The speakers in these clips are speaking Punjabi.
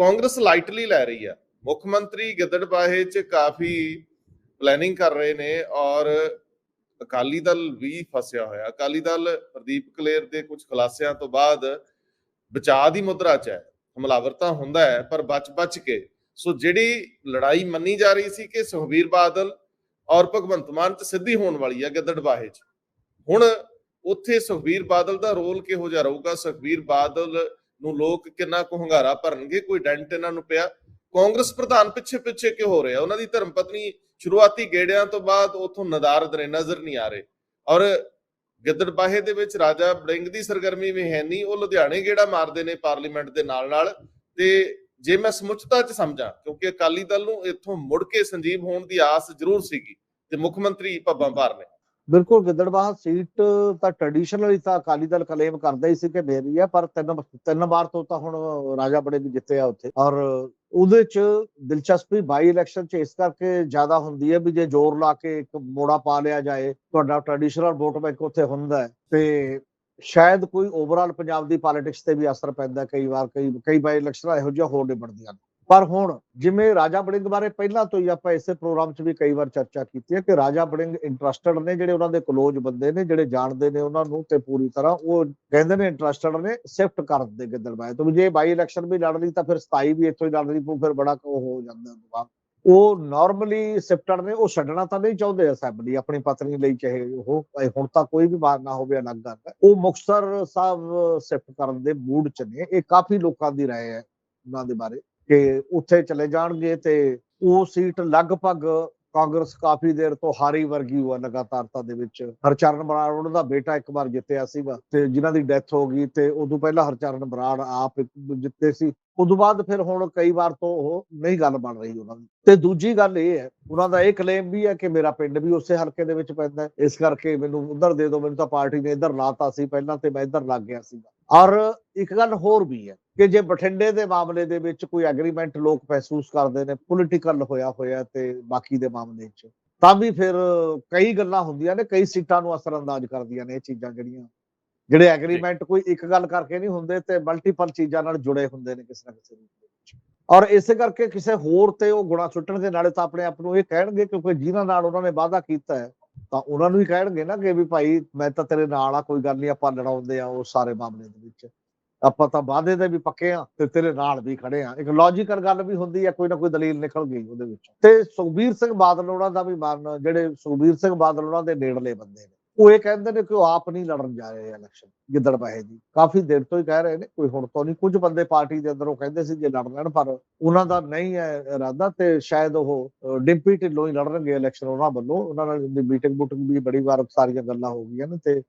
ਕਾਂਗਰਸ ਲਾਈਟਲੀ ਲੈ ਰਹੀ ਆ। ਮੁੱਖ ਮੰਤਰੀ ਗਿੱਦੜਬਾਹੇ 'ਚ ਕਾਫੀ ਪਲੈਨਿੰਗ ਕਰ ਰਹੇ ਨੇ ਔਰ ਅਕਾਲੀ ਦਲ ਵੀ ਫਸਿਆ ਹੋਇਆ। ਅਕਾਲੀ ਦਲ ਪ੍ਰਦੀਪ ਕਲੇਰ ਦੇ ਕੁਝ ਖੁਲਾਸਿਆਂ ਤੋਂ ਬਾਅਦ ਬਚਾਅ ਦੀ ਮੁਦਰਾ 'ਚ ਹੈ। ਹਮਲਾਵਰ ਤਾਂ ਹੁੰਦਾ ਹੈ, ਪਰ ਬਚ-ਬਚ ਕੇ। ਸੋ ਜਿਹੜੀ ਲੜਾਈ ਮੰਨੀ ਜਾ ਰਹੀ ਸੀ ਕਿ ਸੁਖਬੀਰ ਬਾਦਲ ਔਰ ਭਗਵੰਤ ਮਾਨ 'ਚ ਸਿੱਧੀ ਹੋਣ ਵਾਲੀ ਹੈ ਗਿੱਦੜਬਾਹੇ 'ਚ। ਹੁਣ ਉੱਥੇ ਸੁਖਬੀਰ ਬਾਦਲ ਦਾ ਰੋਲ ਕਿਹੋ ਜਿਹਾ ਰਹੂਗਾ? ਸੁਖਬੀਰ ਬਾਦਲ ਨੂੰ ਲੋਕ ਕਿੰਨਾ ਕੁ ਹੰਗਾਰਾ ਭਰਨਗੇ, ਕੋਈ ਡੈਂਟ ਇਹਨਾਂ ਨੂੰ ਪਿਆ। ਕਾਂਗਰਸ ਪ੍ਰਧਾਨ ਪਿੱਛੇ ਪਿੱਛੇ ਕਿਉਂ ਹੋ ਰਿਹਾ ਉਹਨਾਂ ਦੀ ਧਰਮ ਪਤਨੀ ਸ਼ੁਰੂਆਤੀ ਗੇੜਿਆਂ ਤੋਂ ਬਾਅਦ ਉਥੋਂ ਨਦਾਰਦ ਨੇ ਨਜ਼ਰ ਨਹੀਂ ਆ ਰਹੇ। ਔਰ ਗਿੱਦੜਬਾਹੇ ਦੇ ਵਿੱਚ ਰਾਜਾ ਬੜਿੰਗ ਦੀ ਸਰਗਰਮੀ ਵੀ ਹੈ ਨਹੀਂ, ਉਹ ਲੁਧਿਆਣੇ ਗੇੜਾ ਮਾਰਦੇ ਨੇ ਪਾਰਲੀਮੈਂਟ ਦੇ ਨਾਲ ਨਾਲ ਤੇ ਜੇ ਮੈਂ ਸਮੁੱਚਤਾ ਚ ਸਮਝਾਂ, ਕਿਉਂਕਿ ਅਕਾਲੀ ਦਲ ਨੂੰ ਇੱਥੋਂ ਮੁੜ ਕੇ ਸੰਜੀਵ ਹੋਣ ਦੀ ਆਸ ਜ਼ਰੂਰ ਸੀਗੀ, ਤੇ ਮੁੱਖ ਮੰਤਰੀ ਭੱਬਾਂ ਭਾਰ ਨੇ। ਬਿਲਕੁਲ ਗਿੱਦੜਬਾਹਾ ਸੀਟ ਤਾਂ ਟ੍ਰੈਡੀਸ਼ਨਲੀ ਤਾਂ ਅਕਾਲੀ ਦਲ ਕਲੇਮ ਕਰਦਾ ਹੀ ਸੀ ਕਿ ਮੇਰੀ ਹੈ, ਪਰ ਤਿੰਨ ਤਿੰਨ ਵਾਰ ਤੋਂ ਤਾਂ ਹੁਣ ਰਾਜਾ ਬੜੇ ਵੀ ਜਿੱਤੇ ਆ ਉੱਥੇ। ਔਰ ਉਹਦੇ ਚ ਦਿਲਚਸਪੀ ਬਾਈ ਇਲੈਕਸ਼ਨ ਚ ਇਸ ਕਰਕੇ ਜ਼ਿਆਦਾ ਹੁੰਦੀ ਹੈ ਵੀ ਜੇ ਜ਼ੋਰ ਲਾ ਕੇ ਇੱਕ ਮੋੜਾ ਪਾ ਲਿਆ ਜਾਏ, ਤੁਹਾਡਾ ਟ੍ਰੈਡੀਸ਼ਨਲ ਵੋਟ ਬੈਂਕ ਉੱਥੇ ਹੁੰਦਾ ਹੈ। ਤੇ ਸ਼ਾਇਦ ਕੋਈ ਓਵਰਆਲ ਪੰਜਾਬ ਦੀ ਪੋਲਿਟਿਕਸ ਤੇ ਵੀ ਅਸਰ ਪੈਂਦਾ ਕਈ ਵਾਰ ਕਈ ਕਈ ਬਾਈ ਇਲੈਕਸ਼ਨਾਂ ਇਹੋ ਜਿਹਾ ਹੋਰ ਨਿਬੜਦੀਆਂ ਨੇ। ਪਰ ਹੁਣ ਜਿਵੇਂ ਰਾਜਾ ਬੜਿੰਗ ਬਾਰੇ ਪਹਿਲਾਂ ਤੋਂ ਹੀ ਆਪਾਂ ਇਸੇ ਪ੍ਰੋਗਰਾਮ 'ਚ ਵੀ ਕਈ ਵਾਰ ਚਰਚਾ ਕੀਤੀ ਹੈ ਕਿ ਰਾਜਾ ਬੜਿੰਗ ਇੰਟਰਸਟਡ ਨੇ ਜਿਹੜੇ ਉਹਨਾਂ ਦੇ ਕਲੋਜ਼ ਬੰਦੇ ਨੇ ਜਿਹੜੇ ਜਾਣਦੇ ਨੇ ਉਹਨਾਂ ਨੂੰ ਤੇ ਪੂਰੀ ਤਰ੍ਹਾਂ ਉਹ ਕਹਿੰਦੇ ਨੇ ਇੰਟਰਸਟਡ ਨੇ ਸ਼ਿਫਟ ਕਰ ਦੇ ਗਿੱਦੜਬਾਏ ਤੋਂ ਜੇ ਬਾਈ ਇਲੈਕਸ਼ਨ ਵੀ ਲੜ ਲਈ ਤਾਂ ਫਿਰ 27 ਵੀ ਇੱਥੋਂ ਹੀ ਲੜ ਲਈ ਪਊ ਫਿਰ ਬੜਾ ਉਹ ਹੋ ਜਾਂਦਾ ਦੁਆ ਉਹ ਨਾਰਮਲੀ ਸ਼ਿਫਟਡ ਨੇ ਉਹ ਛੱਡਣਾ ਤਾਂ ਨਹੀਂ ਚਾਹੁੰਦੇ ਅਸੈਂਬਲੀ ਆਪਣੀ ਪਤਨੀ ਲਈ ਚਾਹੇ ਉਹ ਇਹ ਹੁਣ ਤਾਂ ਕੋਈ ਵੀ ਬਾਤ ਨਾ ਹੋਵੇ ਅਲੱਗ ਗੱਲ ਹੈ ਉਹ ਮੁਕਤਸਰ ਸਾਹਿਬ ਸ਼ਿਫਟ ਕਰਨ ਦੇ ਮੂਡ 'ਚ ਨੇ ਇਹ ਕਾਫੀ ਲੋਕਾਂ ਦੀ رائے ਹੈ ਉਹਨਾਂ ਦੇ ਬਾਰੇ ਕਿ ਉੱਥੇ ਚਲੇ ਜਾਣਗੇ ਤੇ ਉਹ ਸੀਟ ਲਗਭਗ ਕਾਂਗਰਸ ਕਾਫੀ ਦੇਰ ਤੋਂ ਹਾਰੀ ਵਰਗੀ ਹੋਆ ਲਗਾਤਾਰਤਾ ਦੇ ਵਿੱਚ। ਹਰਚਰਨ ਬਰਾੜ, ਉਹਨਾਂ ਦਾ ਬੇਟਾ ਇੱਕ ਵਾਰ ਜਿੱਤਿਆ ਸੀਗਾ ਤੇ ਜਿਨ੍ਹਾਂ ਦੀ ਡੈਥ ਹੋ ਗਈ ਤੇ ਉਦੋਂ ਪਹਿਲਾਂ ਹਰਚਰਨ ਬਰਾੜ ਆਪ ਜਿੱਤੇ ਸੀ। ਉਦੋਂ ਬਾਅਦ ਫਿਰ ਹੁਣ ਕਈ ਵਾਰ ਤੋਂ ਉਹ ਨਹੀਂ ਗੱਲ ਬਣ ਰਹੀ ਉਹਨਾਂ ਦੀ। ਤੇ ਦੂਜੀ ਗੱਲ ਇਹ ਹੈ, ਉਹਨਾਂ ਦਾ ਇਹ ਕਲੇਮ ਵੀ ਹੈ ਕਿ ਮੇਰਾ ਪਿੰਡ ਵੀ ਉਸੇ ਹਲਕੇ ਦੇ ਵਿੱਚ ਪੈਂਦਾ ਇਸ ਕਰਕੇ ਮੈਨੂੰ ਉਧਰ ਦੇ ਦਿਓ, ਮੈਨੂੰ ਤਾਂ ਪਾਰਟੀ ਨੇ ਇੱਧਰ ਲਾਤਾ ਸੀ ਪਹਿਲਾਂ ਤੇ ਮੈਂ ਇੱਧਰ ਲੱਗ ਗਿਆ ਸੀਗਾ। ਔਰ ਇੱਕ ਗੱਲ ਹੋਰ ਵੀ ਹੈ ਕਿ ਜੇ ਬਠਿੰਡੇ ਦੇ ਮਾਮਲੇ ਦੇ ਵਿੱਚ ਕੋਈ ਐਗਰੀਮੈਂਟ ਲੋਕ ਮਹਿਸੂਸ ਕਰਦੇ ਨੇ ਪੋਲੀਟੀਕਲ ਹੋਇਆ ਹੋਇਆ ਤੇ ਬਾਕੀ ਦੇ ਮਾਮਲੇ 'ਚ ਤਾਂ ਵੀ ਫਿਰ ਕਈ ਗੱਲਾਂ ਹੁੰਦੀਆਂ ਨੇ ਕਈ ਸੀਟਾਂ ਨੂੰ ਅਸਰਅੰਦਾਜ਼ ਕਰਦੀਆਂ ਨੇ ਇਹ ਚੀਜ਼ਾਂ ਜਿਹੜੀਆਂ। ਜਿਹੜੇ ਐਗਰੀਮੈਂਟ ਕੋਈ ਇੱਕ ਗੱਲ ਕਰਕੇ ਨਹੀਂ ਹੁੰਦੇ ਤੇ ਮਲਟੀਪਲ ਚੀਜ਼ਾਂ ਨਾਲ ਜੁੜੇ ਹੁੰਦੇ ਨੇ ਕਿਸੇ ਨਾ ਕਿਸੇ ਰੂਪ ਵਿੱਚ। ਔਰ ਇਸੇ ਕਰਕੇ ਕਿਸੇ ਹੋਰ ਤੇ ਉਹ ਗੁਣਾ ਸੁੱਟਣਗੇ ਨਾਲੇ ਤਾਂ ਆਪਣੇ ਆਪ ਨੂੰ ਇਹ ਕਹਿਣਗੇ ਕਿਉਂਕਿ ਜਿਨ੍ਹਾਂ ਨਾਲ ਉਹਨਾਂ ਨੇ ਵਾਅਦਾ ਕੀਤਾ ਹੈ ਤਾਂ ਉਹਨਾਂ ਨੂੰ ਹੀ ਕਹਿਣਗੇ ਨਾ ਕਿ ਵੀ ਭਾਈ ਮੈਂ ਤਾਂ ਤੇਰੇ ਨਾਲ ਆ, ਕੋਈ ਗੱਲ ਨਹੀਂ, ਆਪਾਂ ਲੜਾਉਂਦੇ ਆ ਉਹ ਸਾਰੇ ਮਾਮਲੇ ਦੇ ਵਿੱਚ। ਆਪਾਂ ਤਾਂ ਵਾਅਦੇ ਦੇ ਵੀ ਪੱਕੇ ਆ ਤੇ ਤੇਰੇ ਨਾਲ ਵੀ ਖੜੇ ਆ। ਇੱਕ ਲੌਜੀਕਲ ਗੱਲ ਵੀ ਹੁੰਦੀ ਆ, ਕੋਈ ਨਾ ਕੋਈ ਦਲੀਲ ਨਿਕਲ ਗਈ ਉਹਦੇ ਵਿੱਚ। ਤੇ ਸੁਖਬੀਰ ਸਿੰਘ ਬਾਦਲ ਉਹਨਾਂ ਦਾ ਵੀ ਮਨ ਜਿਹੜੇ ਸੁਖਬੀਰ ਸਿੰਘ ਬਾਦਲ ਉਹਨਾਂ ਦੇ ਨੇੜਲੇ ਬੰਦੇ ਨੇ। ਉਹ ਇਹ ਕਹਿੰਦੇ ਨੇ ਕਿ ਉਹ ਆਪ ਨਹੀਂ ਲੜਨ ਜਾ ਰਹੇ ਇਲੈਕਸ਼ਨ ਗਿੱਦੜ ਗਿੱਦੜਬਾਹੇ ਦੀ। ਕਾਫੀ ਦੇਰ ਤੋਂ ਹੀ ਕਹਿ ਰਹੇ ਨੇ, ਕੋਈ ਹੁਣ ਤੋਂ ਨਹੀਂ। ਕੁਝ ਬੰਦੇ ਪਾਰਟੀ ਦੇ ਅੰਦਰ ਕਹਿੰਦੇ ਸੀ ਜੇ ਲੜ ਲੈਣ, ਪਰ ਉਹਨਾਂ ਦਾ ਨਹੀਂ ਹੈ ਇਰਾਦਾ ਤੇ ਸ਼ਾਇਦ ਉਹ ਡਿੰਪੀ ਢਿੱਲੋਂ ਹੀ ਲੜਨਗੇ ਇਲੈਕਸ਼ਨ ਉਹਨਾਂ ਵੱਲੋਂ। ਉਹਨਾਂ ਨਾਲ ਮੀਟਿੰਗ ਬੁਟਿੰਗ ਵੀ ਬੜੀ ਵਾਰ ਸਾਰੀਆਂ ਗੱਲਾਂ ਹੋ ਗਈਆਂ ਨੇ ਤੇ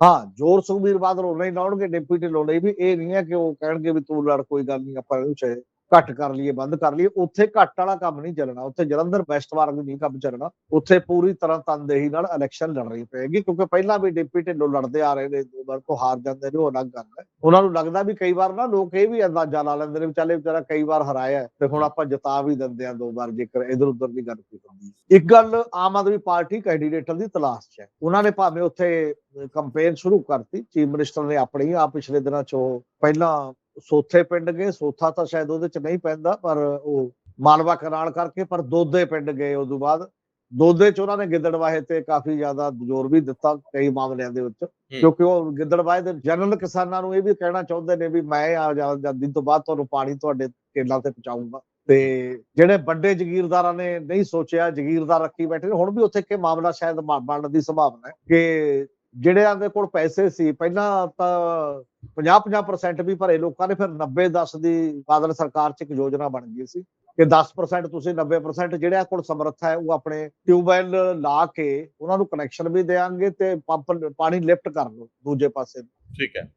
ਹਾਂ, ਜੋਰ ਸੁਖਬੀਰ ਬਾਦਲ ਉਹ ਹੀ ਲਾਉਣਗੇ, ਡਿੰਪੀ ਢਿੱਲੋਂ ਲਈ ਵੀ। ਇਹ ਨਹੀਂ ਹੈ ਕਿ ਉਹ ਕਹਿਣਗੇ ਵੀ ਤੂੰ ਲੜ, ਕੋਈ ਗੱਲ ਨਹੀਂ, ਆਪਾਂ ਇਹਨੂੰ ਚਾਹੇ ਘੱਟ ਕਰ ਲਈਏ, ਬੰਦ ਕਰ ਲਈਏ, ਉੱਥੇ ਘੱਟ ਵਾਲਾ ਕੰਮ ਨਹੀਂ ਚੱਲਣਾ। ਉੱਥੇ ਜਲੰਧਰ ਵੈਸਟ ਵਾਰਗ ਨਹੀਂ ਕੰਮ ਚੱਲਣਾ। ਉੱਥੇ ਪੂਰੀ ਤਰ੍ਹਾਂ ਤਨਦੇਹੀ ਨਾਲ ਇਲੈਕਸ਼ਨ ਲੜਨੀ ਪਏਗੀ, ਕਿਉਂਕਿ ਪਹਿਲਾਂ ਵੀ ਡਿਪਟੀ ਢਿੱਲੋਂ ਲੜਦੇ ਆ ਰਹੇ ਨੇ, ਦੋ ਵਾਰ ਤੋਂ ਹਾਰ ਜਾਂਦੇ ਨੇ, ਉਹ ਅਲੱਗ ਗੱਲ ਹੈ। ਉਹਨਾਂ ਨੂੰ ਲੱਗਦਾ ਵੀ ਕਈ ਵਾਰ ਨਾ ਲੋਕ ਇਹ ਵੀ ਅੰਦਾਜ਼ਾ ਲਾ ਲੈਂਦੇ ਨੇ ਵੀ ਚੱਲ ਇਹ ਵਿਚਾਰਾ ਕਈ ਵਾਰ ਹਰਾਇਆ ਤੇ ਹੁਣ ਆਪਾਂ ਜਿਤਾ ਵੀ ਦਿੰਦੇ ਆ ਦੋ ਵਾਰ ਜੇਕਰ ਇਧਰ ਉਧਰ ਦੀ ਗੱਲ ਕੀਤੀ ਇੱਕ ਗੱਲ ਆਮ ਆਦਮੀ ਪਾਰਟੀ ਕੈਂਡੀਡੇਟਾਂ ਦੀ ਤਲਾਸ਼ 'ਚ ਹੈ। ਉਹਨਾਂ ਨੇ ਭਾਵੇਂ ਉੱਥੇ ਕੰਪੇਨ ਸ਼ੁਰੂ ਕਰਤੀ ਚੀਫ ਮਿਨਿਸਟਰ ਨੇ ਆਪਣੀ ਆ ਪਿਛਲੇ ਦਿਨਾਂ 'ਚ ਪਹਿਲਾਂ ਸੋਥੇ ਪਿੰਡ ਗਏ ਸੋਥਾ ਤਾਂ ਸ਼ਾਇਦ ਉਹਦੇ ਚ ਨਹੀਂ ਪੈਂਦਾ ਪਰ ਉਹ ਮਾਲਵਾ ਕਨਾਲ ਕਰਕੇ ਪਰ ਦੋਦੇ ਪਿੰਡ ਗਏ ਉਸ ਤੋਂ ਬਾਅਦ। ਦੋਦੇ ਚ ਉਹਨਾਂ ਨੇ ਗਿੱਦੜਵਾਹੇ ਤੇ ਕਾਫੀ ਜ਼ਿਆਦਾ ਜ਼ੋਰ ਵੀ ਦਿੱਤਾ ਕਈ ਮਾਮਲਿਆਂ ਦੇ ਵਿੱਚ ਕਿਉਂਕਿ ਉਹ ਗਿੱਦੜਵਾਹੇ ਦੇ ਜਨਰਲ ਕਿਸਾਨਾਂ ਨੂੰ ਇਹ ਵੀ ਕਹਿਣਾ ਚਾਹੁੰਦੇ ਨੇ ਵੀ ਮੈਂ ਆਜ਼ਾਦੀ ਤੋਂ ਬਾਅਦ ਤੁਹਾਨੂੰ ਪਾਣੀ ਤੁਹਾਡੇ ਕੇਲਾਂ ਤੇ ਪਹੁੰਚਾਊਂਗਾ ਤੇ ਜਿਹੜੇ ਵੱਡੇ ਜ਼ਗੀਰਦਾਰਾਂ ਨੇ ਨਹੀਂ ਸੋਚਿਆ ਜ਼ਗੀਰਦਾਰ ਰੱਖੀ ਬੈਠੇ ਹੁਣ ਵੀ ਉੱਥੇ ਕਿ ਮਾਮਲਾ ਸ਼ਾਇਦ ਬਣਨ ਦੀ ਸੰਭਾਵਨਾ ਹੈ ਕਿ ਜਿਹੜਿਆਂ ਦੇ ਕੋਲ ਪੈਸੇ ਸੀ, ਪਹਿਲਾਂ ਤਾਂ 50-50% ਵੀ ਭਰੇ ਲੋਕਾਂ ਨੇ, ਫਿਰ 90-10 ਦੀ ਬਾਦਲ ਸਰਕਾਰ 'ਚ ਇੱਕ ਯੋਜਨਾ ਬਣ ਗਈ ਸੀ। ਕਿ 10% ਤੁਸੀਂ 90% ਜਿਹੜਿਆਂ ਕੋਲ ਸਮਰੱਥਾ ਹੈ ਉਹ ਆਪਣੇ ਟਿਊਬਵੈਲ ਲਾ ਕੇ ਉਹਨਾਂ ਨੂੰ ਕਨੈਕਸ਼ਨ ਵੀ ਦੇਾਂਗੇ ਤੇ ਪੰਪ ਪਾਣੀ ਲਿਫਟ ਕਰ ਲਓ ਦੂਜੇ ਪਾਸੇ ਠੀਕ ਹੈ।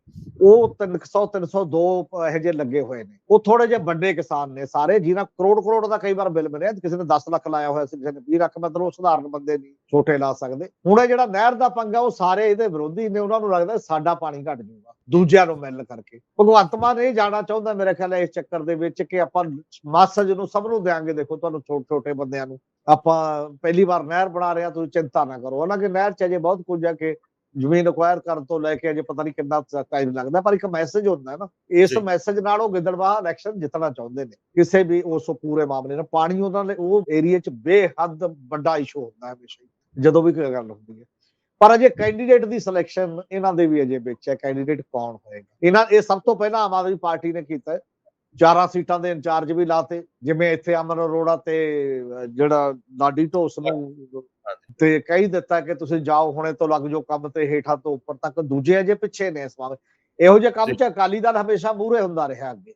ਉਹ 300 302 ਇਹੋ ਜਿਹੇ ਲੱਗੇ ਹੋਏ ਨੇ। ਉਹ ਥੋੜੇ ਜਿਹੇ ਵੱਡੇ ਕਿਸਾਨ ਨੇ ਸਾਰੇ ਜਿਨ੍ਹਾਂ ਕਰੋੜ ਕਰੋੜ ਦਾ ਕਈ ਵਾਰ ਬਿੱਲ ਮਿਲਿਆ ਕਿਸੇ ਨੇ 10 ਲੱਖ ਲਾਇਆ ਹੋਇਆ ਸੀ ਕਿਸੇ ਨੇ 20 ਲੱਖ ਮਤਲਬ ਉਹ ਸਧਾਰਨ ਬੰਦੇ ਨਹੀਂ ਛੋਟੇ ਲਾ ਸਕਦੇ। ਹੁਣ ਇਹ ਜਿਹੜਾ ਨਹਿਰ ਦਾ ਪੰਗਾ ਉਹ ਸਾਰੇ ਇਹਦੇ ਵਿਰੋਧੀ ਨੇ ਉਹਨਾਂ ਨੂੰ ਲੱਗਦਾ ਸਾਡਾ ਪਾਣੀ ਘਟ ਜਾਊਗਾ ਦੂਜਿਆਂ ਨੂੰ ਮਿਲ ਕਰਕੇ। ਭਗਵੰਤ ਮਾਨ ਇਹ ਜਾਣਾ ਚਾਹੁੰਦਾ ਮੇਰੇ ਖਿਆਲ ਹੈ ਇਸ ਚੱਕਰ ਦੇ ਵਿੱਚ ਕਿ ਆਪਾਂ ਮਾਸਜ ਨੂੰ ਸਭ ਨੂੰ ਦੇਾਂਗੇ ਦੇਖੋ ਤੁਹਾਨੂੰ ਛੋਟੇ ਛੋਟੇ ਬੰਦਿਆਂ ਨੂੰ। ਆਪਾਂ ਪਹਿਲੀ ਵਾਰ ਨਹਿਰ ਬਣਾ ਰਹੇ ਆ ਤੁਸੀਂ ਚਿੰਤਾ ਨਾ ਕਰੋ। ਹਾਲਾਂਕਿ ਨਹਿਰ ਚ ਅਜੇ ਬਹੁਤ ਕੁਝ ਹੈ ਕਿ ਜ਼ਮੀਨ ਅਕਵਾਇਰ ਕਰਨ ਤੋਂ ਲੈ ਕੇ ਅਜੇ ਪਤਾ ਨਹੀਂ ਕਿੰਨਾ ਟਾਈਮ ਲੱਗਦਾ ਪਰ ਇੱਕ ਮੈਸੇਜ ਹੁੰਦਾ ਹੈ ਨਾ ਇਸ। ਮੈਸੇਜ ਨਾਲ ਉਹ ਗਿੱਦੜਬਾਹਾ ਇਲੈਕਸ਼ਨ ਜਿੱਤਣਾ ਚਾਹੁੰਦੇ ਨੇ। ਕਿਸੇ ਵੀ ਉਸ ਪੂਰੇ ਮਾਮਲੇ ਨਾਲ ਪਾਣੀ ਉਹਨਾਂ ਦੇ ਉਹ ਏਰੀਆ 'ਚ ਬੇਹੱਦ ਵੱਡਾ ਇਸ਼ੂ ਹੁੰਦਾ ਹੈ ਹਮੇਸ਼ਾ ਜਦੋਂ ਵੀ ਕੋਈ ਗੱਲ ਹੁੰਦੀ ਹੈ। ਪਰ ਅਜੇ ਕੈਂਡੀਡੇਟ ਦੀ ਸਿਲੈਕਸ਼ਨ ਇਹਨਾਂ ਦੇ ਵੀ ਅਜੇ ਵਿੱਚ ਹੈ ਕੈਂਡੀਡੇਟ ਕੌਣ ਹੋਏਗਾ? ਇਹਨਾਂ ਇਹ ਸਭ ਤੋਂ ਪਹਿਲਾਂ ਆਮ ਆਦਮੀ ਪਾਰਟੀ ਨੇ ਕੀਤਾ ਚਾਰਾਂ ਸੀਟਾਂ ਦੇ ਇੰਚਾਰਜ ਵੀ ਲਾਤੇ ਜਿਵੇਂ ਇੱਥੇ ਅਮਨ ਅਰੋੜਾ ਤੇ ਜਿਹੜਾ ਲਾਡੀ ਢੋਸ ਨੂੰ ਤੇ ਕਹੀ ਦਿੱਤਾ ਕਿ ਤੁਸੀਂ ਜਾਓ ਹੁਣੇ ਤੋਂ ਲੱਗ ਜਾਓ ਕੰਮ ਤੇ ਹੇਠਾਂ ਤੋਂ ਉੱਪਰ ਤੱਕ। ਦੂਜੇ ਅਜੇ ਪਿੱਛੇ ਨੇ ਇਸ ਮਾਮਲੇ ਇਹੋ ਜਿਹੇ ਕੰਮ 'ਚ ਅਕਾਲੀ ਦਲ ਹਮੇਸ਼ਾ ਮੂਹਰੇ ਹੁੰਦਾ ਰਿਹਾ ਅੱਗੇ।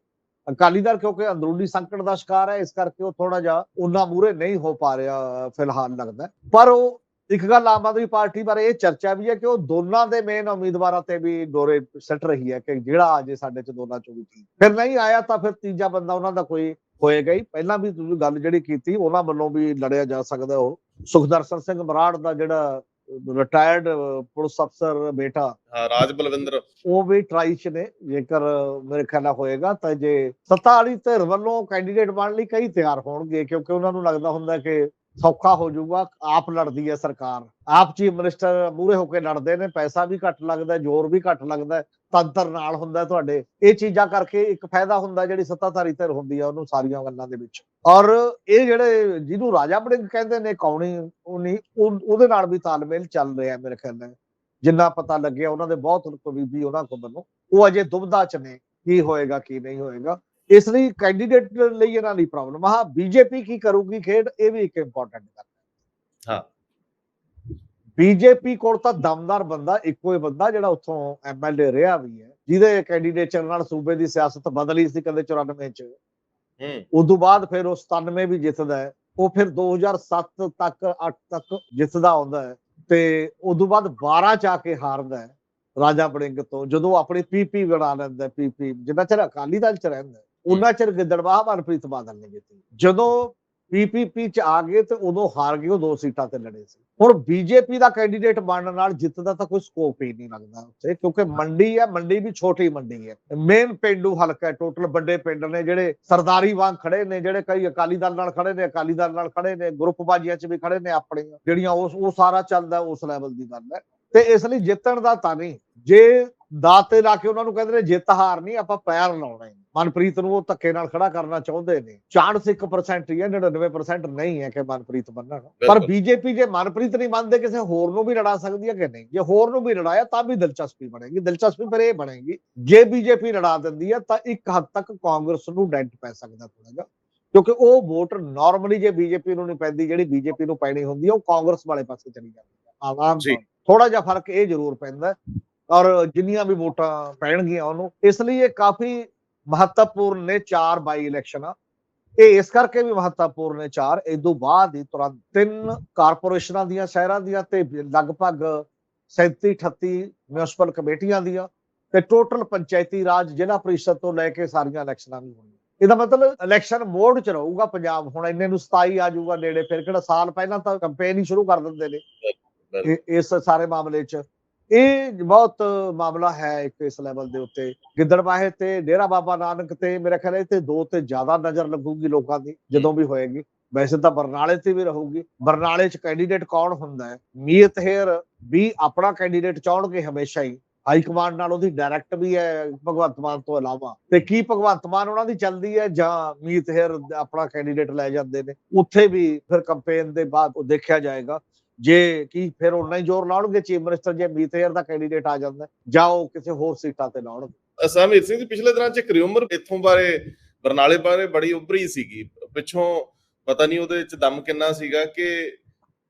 ਅਕਾਲੀ ਦਲ ਕਿਉਂਕਿ ਅੰਦਰੂਨੀ ਸੰਕਟ ਦਾ ਸ਼ਿਕਾਰ ਹੈ ਇਸ ਕਰਕੇ ਉਹ ਥੋੜਾ ਜਿਹਾ ਉਹਨਾਂ ਮੂਹਰੇ ਨਹੀਂ ਹੋ ਪਾ ਰਿਹਾ ਫਿਲਹਾਲ ਲੱਗਦਾ। ਪਰ ਉਹ ਇੱਕ ਗੱਲ ਆਮ ਆਦਮੀ ਪਾਰਟੀ ਬਾਰੇ ਇਹ ਚਰਚਾ ਵੀ ਹੈ ਕਿ ਉਹ ਦੋਨਾਂ ਦੇ ਮੇਨ ਉਮੀਦਵਾਰਾਂ ਤੇ ਵੀ ਡੋਰੇ ਸੱਟ ਰਹੀ ਹੈ ਕਿ ਜਿਹੜਾ ਆ ਜੇ ਸਾਡੇ ਚ ਦੋਨਾਂ ਚੋਂ ਵੀ ਠੀਕ ਫਿਰ ਨਹੀਂ ਆਇਆ ਤਾਂ ਫਿਰ ਤੀਜਾ ਬੰਦਾ ਉਹਨਾਂ ਦਾ ਕੋਈ ਹੋਏਗਾ ਹੀ। ਪਹਿਲਾਂ ਵੀ ਤੁਸੀਂ ਗੱਲ ਜਿਹੜੀ ਕੀਤੀ ਉਹਨਾਂ ਵੱਲੋਂ ਵੀ ਲੜਿਆ ਜਾ ਸਕਦਾ ਉਹ। ਸੁਖਦਰਸ਼ਨ ਸਿੰਘ ਬਰਾੜ ਦਾ ਜਿਹੜਾ ਰਿਟਾਇਰਡ ਪੁਲਿਸ ਅਫਸਰ ਬੇਟਾ। ਰਾਜ ਬਲਵਿੰਦਰ। ਉਹ ਵੀ ਟਰਾਈ ਚ ਨੇ। ਜੇਕਰ ਮੇਰੇ ਖਿਆਲ ਨਾਲ ਹੋਏਗਾ ਤਾਂ ਜੇ ਸੱਤਾ ਵਾਲੀ ਧਿਰ ਵੱਲੋਂ ਕੈਂਡੀਡੇਟ ਬਣਨ ਲਈ ਕਈ ਤਿਆਰ ਹੋਣਗੇ ਕਿਉਂਕਿ ਉਹਨਾਂ ਨੂੰ ਲੱਗਦਾ ਹੁੰਦਾ ਕਿ ਸੌਖਾ ਹੋ ਜਾਊਗਾ, ਆਪ ਲੜਦੀ ਹੈ ਸਰਕਾਰ। ਆਪ ਚੀਫ ਮਿਨਿਸਟਰ ਮੂਰੇ ਹੋ ਕੇ ਲੜਦੇ ਨੇ, ਪੈਸਾ ਵੀ ਘੱਟ ਲੱਗਦਾ ਜ਼ੋਰ ਵੀ ਘੱਟ ਲੱਗਦਾ ਤੰਤਰ ਨਾਲ ਹੁੰਦਾ ਤੁਹਾਡੇ। ਇਹ ਚੀਜ਼ਾਂ ਕਰਕੇ ਇੱਕ ਫਾਇਦਾ ਹੁੰਦਾ ਜਿਹੜੀ ਸੱਤਾਧਾਰੀ ਧਿਰ ਹੁੰਦੀ ਆ ਉਹਨੂੰ ਸਾਰੀਆਂ ਗੱਲਾਂ ਦੇ ਵਿੱਚ। ਔਰ ਇਹ ਜਿਹੜੇ ਜਿਹਨੂੰ ਰਾਜਾ ਬੜਿੰਗ ਕਹਿੰਦੇ ਨੇ, ਕੌਣੀ ਉਹ, ਉਹਦੇ ਨਾਲ ਵੀ ਤਾਲਮੇਲ ਚੱਲ ਰਿਹਾ ਮੇਰੇ ਖਿਆਲ ਨਾਲ। ਜਿੰਨਾ ਪਤਾ ਲੱਗਿਆ, ਉਹਨਾਂ ਦੇ ਬਹੁਤ ਕਬੀਬੀ ਉਹਨਾਂ ਕੋਲ ਮੈਨੂੰ। ਉਹ ਅਜੇ ਦੁਬਦਾ ਚ ਨੇ, ਕੀ ਹੋਏਗਾ, ਕੀ ਨਹੀਂ ਹੋਏਗਾ। ਇਸ ਲਈ ਕੈਂਡੀਡੇਟ ਲਈ ਇਹਨਾਂ ਦੀ ਪ੍ਰੋਬਲਮ ਆ। ਬੀਜੇਪੀ ਕੀ ਕਰੂਗੀ ਖੇਡ ਇਹ ਵੀ ਇੱਕ ਇੰਪੋਰਟੈਂਟ ਗੱਲ ਹੈ। ਹਾਂ। ਬੀਜੇਪੀ ਕੋਲ ਤਾਂ ਦਮਦਾਰ ਬੰਦਾ ਇੱਕੋ ਹੀ ਬੰਦਾ ਜਿਹੜਾ ਉੱਥੋਂ ਐਮਐਲਏ ਰਿਹਾ ਵੀ ਹੈ ਜਿਹਦੇ ਕੈਂਡੀਡੇਚਰ ਨਾਲ ਸੂਬੇ ਦੀ ਸਿਆਸਤ ਬਦਲੀ ਸੀ ਕਦੇ 94 ਚ। ਹੂੰ। ਉਦੋਂ ਬਾਅਦ ਫਿਰ ਉਹ 97 ਵੀ ਜਿੱਤਦਾ ਹੈ। ਉਹ ਫਿਰ 2007 ਤੱਕ 8 ਤੱਕ ਜਿੱਤਦਾ ਆਉਂਦਾ ਹੈ ਤੇ ਉਦੋਂ ਬਾਅਦ 12 ਚ ਆ ਕੇ ਹਾਰਦਾ ਹੈ ਰਾਜਾ ਬੜਿੰਗ ਤੋਂ ਜਦੋਂ ਆਪਣੀ ਪੀਪੀ ਬਣਾ ਲੈਂਦਾ ਪੀਪੀ ਜਿੰਨਾ ਚਿਰ ਅਕਾਲੀ ਦਲ ਚ ਰਹਿੰਦਾ ਉਹਨਾਂ ਚਿਰ ਗਿੱਦੜਬਾਹਾ ਮਨਪ੍ਰੀਤ ਬਾਦਲ ਨੇ ਜਿੱਤੀ। ਜਦੋਂ ਪੀਪੀਪੀ ਚ ਆ ਗਏ ਤੇ ਉਦੋਂ ਹਾਰ ਗਏ ਉਹ ਦੋ ਸੀਟਾਂ ਤੇ ਲੜੇ ਸੀ। ਹੁਣ ਬੀਜੇਪੀ ਦਾ ਕੈਂਡੀਡੇਟ ਬਣਨ ਨਾਲ ਜਿੱਤ ਦਾ ਤਾਂ ਕੋਈ ਸਕੋਪ ਹੀ ਨਹੀਂ ਲੱਗਦਾ ਉੱਥੇ ਕਿਉਂਕਿ ਮੰਡੀ ਹੈ ਮੰਡੀ ਵੀ ਛੋਟੀ ਮੰਡੀ ਹੈ। ਮੇਨ ਪਿੰਡੂ ਹਲਕਾ ਹੈ ਟੋਟਲ ਵੱਡੇ ਪਿੰਡ ਨੇ ਜਿਹੜੇ ਸਰਦਾਰੀ ਵਾਂਗ ਖੜੇ ਨੇ ਜਿਹੜੇ ਕਈ ਅਕਾਲੀ ਦਲ ਨਾਲ ਖੜੇ ਨੇ ਅਕਾਲੀ ਦਲ ਨਾਲ ਖੜੇ ਨੇ ਗਰੁੱਪ ਬਾਜੀਆਂ 'ਚ ਵੀ ਖੜੇ ਨੇ ਆਪਣੀਆਂ ਜਿਹੜੀਆਂ ਉਸ ਉਹ ਸਾਰਾ ਚੱਲਦਾ ਉਸ ਲੈਵਲ ਦੀ ਗੱਲ ਹੈ। ਤੇ ਇਸ ਲਈ ਜਿੱਤਣ ਦਾ ਤਾਂ ਨਹੀਂ ਜੇ ਦਾਤੇ ਲਾ ਕੇ ਉਹਨਾਂ ਨੂੰ ਕਹਿੰਦੇ ਨੇ ਜਿੱਤ ਹਾਰ ਨਹੀਂ ਆਪਾਂ ਪੈਰ ਲਾਉਣਾ ਹੈ ਮਨਪ੍ਰੀਤ ਨੂੰ ਉਹ ਧੱਕੇ ਨਾਲ ਖੜਾ ਕਰਨਾ ਚਾਹੁੰਦੇ ਨੇ। ਚਾਂਸ 1% ਹੀ ਹੈ 99% ਨਹੀਂ ਹੈ ਕਿ ਮਨਪ੍ਰੀਤ ਬੰਨਣ ਪਰ। ਬੀਜੇਪੀ ਜੇ ਮਨਪ੍ਰੀਤ ਨਹੀਂ ਮੰਨਦੇ ਕਿਸੇ ਹੋਰ ਨੂੰ ਵੀ ਲੜਾ ਸਕਦੀ ਹੈ ਕਿ ਨਹੀਂ? ਜੇ ਹੋਰ ਨੂੰ ਵੀ ਲੜਾਇਆ ਤਾਂ ਵੀ ਦਿਲਚਸਪੀ ਬਣੇਗੀ। ਦਿਲਚਸਪੀ ਪਰ ਇਹ ਬਣੇਗੀ ਜੇ ਬੀਜੇਪੀ ਲੜਾ ਦਿੰਦੀ ਹੈ ਤਾਂ ਇੱਕ ਹੱਦ ਤੱਕ ਕਾਂਗਰਸ ਨੂੰ ਡੈਂਟ ਪੈ ਸਕਦਾ ਥੋੜਾ ਜਿਹਾ। ਕਿਉਂਕਿ ਉਹ ਵੋਟ ਨਾਰਮਲੀ ਜੇ ਬੀਜੇਪੀ ਨੂੰ ਨਹੀਂ ਪੈਂਦੀ ਜਿਹੜੀ ਬੀਜੇਪੀ ਨੂੰ ਪੈਣੀ ਹੁੰਦੀ ਹੈ ਉਹ ਕਾਂਗਰਸ ਵਾਲੇ ਪਾਸੇ ਚਲੀ ਜਾਂਦੀ ਹੈ। ਜੀ। ਥੋੜਾ ਜਿਹਾ ਫ਼ਰਕ ਇਹ ਜ਼ਰੂਰ ਪੈਂਦਾ ਔਰ ਜਿੰਨੀਆਂ ਵੀ ਵੋਟਾਂ ਪੈਣਗੀਆਂ ਉਹਨੂੰ ਇਸ ਲਈ ਇਹ ਕਾਫੀ ਮਹੱਤਵਪੂਰਨ ਨੇ ਚਾਰ ਬਾਈ ਇਲੈਕਸ਼ਨਾਂ ਇਹ ਇਸ ਕਰਕੇ ਵੀ ਮਹੱਤਵਪੂਰਨ ਨੇ ਚਾਰ। ਇਸ ਤੋਂ ਬਾਅਦ ਹੀ ਤੁਰੰਤ ਤਿੰਨ ਕਾਰਪੋਰੇਸ਼ਨਾਂ ਦੀਆਂ ਸ਼ਹਿਰਾਂ ਦੀਆਂ ਤੇ ਲਗਭਗ 37 38 ਮਿਊਨਿਸਪਲ ਕਮੇਟੀਆਂ ਦੀਆਂ ਤੇ ਟੋਟਲ ਪੰਚਾਇਤੀ ਰਾਜ ਜ਼ਿਲ੍ਹਾ ਪਰਿਸ਼ਦ ਤੋਂ ਲੈ ਕੇ ਸਾਰੀਆਂ ਇਲੈਕਸ਼ਨਾਂ ਵੀ ਹੋਣਗੀਆਂ। ਇਹਦਾ ਮਤਲਬ ਇਲੈਕਸ਼ਨ ਮੋਡ ਚ ਰਹੂਗਾ ਪੰਜਾਬ। ਹੁਣ ਇੰਨੇ ਨੂੰ 27 ਆ ਜਾਊਗਾ ਨੇੜੇ ਫਿਰ ਕਿਹੜਾ ਸਾਲ ਪਹਿਲਾਂ ਤਾਂ ਕੰਪੇਨ ਹੀ ਸ਼ੁਰੂ ਕਰ ਦਿੰਦੇ ਨੇ। ਇਸ ਸਾਰੇ ਮਾਮਲੇ 'ਚ ਇਹ ਬਹੁਤ ਮਾਮਲਾ ਹੈ ਇੱਕ ਇਸ ਲੈਵਲ ਦੇ ਉੱਤੇ। ਗਿੱਦੜਬਾਹੇ ਤੇ ਡੇਰਾ ਬਾਬਾ ਨਾਨਕ ਤੇ ਮੇਰੇ ਖਿਆਲ ਤੇ ਦੋ ਤੇ ਜ਼ਿਆਦਾ ਨਜ਼ਰ ਲੱਗੂਗੀ ਲੋਕਾਂ ਦੀ, ਜਦੋਂ ਵੀ ਹੋਏਗੀ। ਵੈਸੇ ਤਾਂ ਬਰਨਾਲੇ ਤੇ ਵੀ ਰਹੂਗੀ। ਬਰਨਾਲੇ 'ਚ ਕੈਂਡੀਡੇਟ ਕੌਣ ਹੁੰਦਾ ਹੈ? ਮੀਤ ਹੇਰ ਵੀ ਆਪਣਾ ਕੈਂਡੀਡੇਟ ਚਾਹਣਗੇ ਹਮੇਸ਼ਾ ਹੀ। ਹਾਈ ਕਮਾਂਡ ਨਾਲ ਉਹਦੀ ਡਾਇਰੈਕਟ ਵੀ ਹੈ ਭਗਵੰਤ ਮਾਨ ਤੋਂ ਇਲਾਵਾ। ਤੇ ਕੀ ਭਗਵੰਤ ਮਾਨ ਉਹਨਾਂ ਦੀ ਚੱਲਦੀ ਹੈ ਜਾਂ ਮੀਤ ਹੇਰ ਆਪਣਾ ਕੈਂਡੀਡੇਟ ਲੈ ਜਾਂਦੇ ਨੇ? ਉੱਥੇ ਵੀ ਫਿਰ ਕੰਪੇਨ ਦੇ ਬਾਅਦ ਉਹ ਦੇਖਿਆ ਜਾਏਗਾ। ਜੇ ਕੀ ਫਿਰ ਉਹਨਾਂ ਹੀ ਜ਼ੋਰ ਲਾਉਣਗੇ? ਚੀਫ ਮਿਨਿਸਟਰ ਜੇ ਮੀਤ ਦਾ ਕੈਂਡੀਡੇਟ ਆ ਜਾਂਦਾ ਜਾਂ ਉਹ ਕਿਸੇ ਹੋਰ ਸੀਟਾਂ ਤੇ ਲਾਉਣਗੇ? ਅਸਾਮੀਰ ਸਿੰਘ ਜੀ ਪਿਛਲੇ ਦਿਨਾਂ ਚ ਇੱਕ ਰਿਊਮਰ ਬਾਰੇ, ਬਰਨਾਲੇ ਬਾਰੇ ਬੜੀ ਉੱਭਰੀ ਸੀਗੀ। ਪਿੱਛੋਂ ਪਤਾ ਨਹੀਂ ਉਹਦੇ ਵਿੱਚ ਦਮ ਕਿੰਨਾ ਸੀਗਾ ਕਿ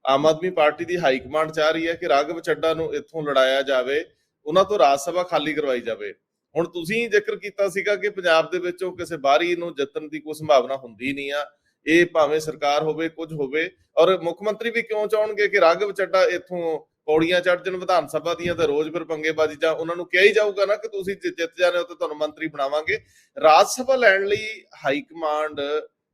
ਆਮ ਆਦਮੀ ਪਾਰਟੀ ਦੀ ਹਾਈ ਕਮਾਂਡ ਚਾਹ ਰਹੀ ਹੈ ਕਿ ਰਾਘਵ ਚੱਡਾ ਨੂੰ ਇੱਥੋਂ ਲੜਾਇਆ ਜਾਵੇ, ਉਹਨਾਂ ਤੋਂ ਰਾਜ ਸਭਾ ਖਾਲੀ ਕਰਵਾਈ ਜਾਵੇ। ਹੁਣ ਤੁਸੀਂ ਜ਼ਿਕਰ ਕੀਤਾ ਸੀਗਾ ਕਿ ਪੰਜਾਬ ਦੇ ਵਿੱਚੋਂ ਕਿਸੇ ਬਾਹਰੀ ਨੂੰ ਜਿੱਤਣ ਦੀ ਕੋਈ ਸੰਭਾਵਨਾ ਹੁੰਦੀ ਨਹੀਂ ਆ। ਇਹ ਭਾਵੇਂ ਸਰਕਾਰ ਹੋਵੇ, ਕੁਝ ਹੋਵੇ, ਔਰ ਮੁੱਖ ਮੰਤਰੀ ਵੀ ਕਿਉਂ ਚਾਹਣਗੇ ਕਿ ਰਾਘਵ ਚੱਡਾ ਇੱਥੋਂ ਪੌੜੀਆਂ ਚੜ ਜਾਣ, ਵਿਧਾਨ ਸਭਾ ਦੀਆਂ ਤਾਂ ਰੋਜ਼ ਫਿਰ ਪੰਗੇਬਾਜ਼ੀ ਜਾਂ ਉਹਨਾਂ ਨੂੰ ਕਿਹਾ ਹੀ ਜਾਊਗਾ ਨਾ ਕਿ ਤੁਸੀਂ ਜਿ- ਜਿੱਤ ਜਾਣੇ ਹੋ ਤਾਂ ਤੁਹਾਨੂੰ ਮੰਤਰੀ ਬਣਾਵਾਂਗੇ। ਰਾਜ ਸਭਾ ਲੈਣ ਲਈ ਹਾਈ ਕਮਾਂਡ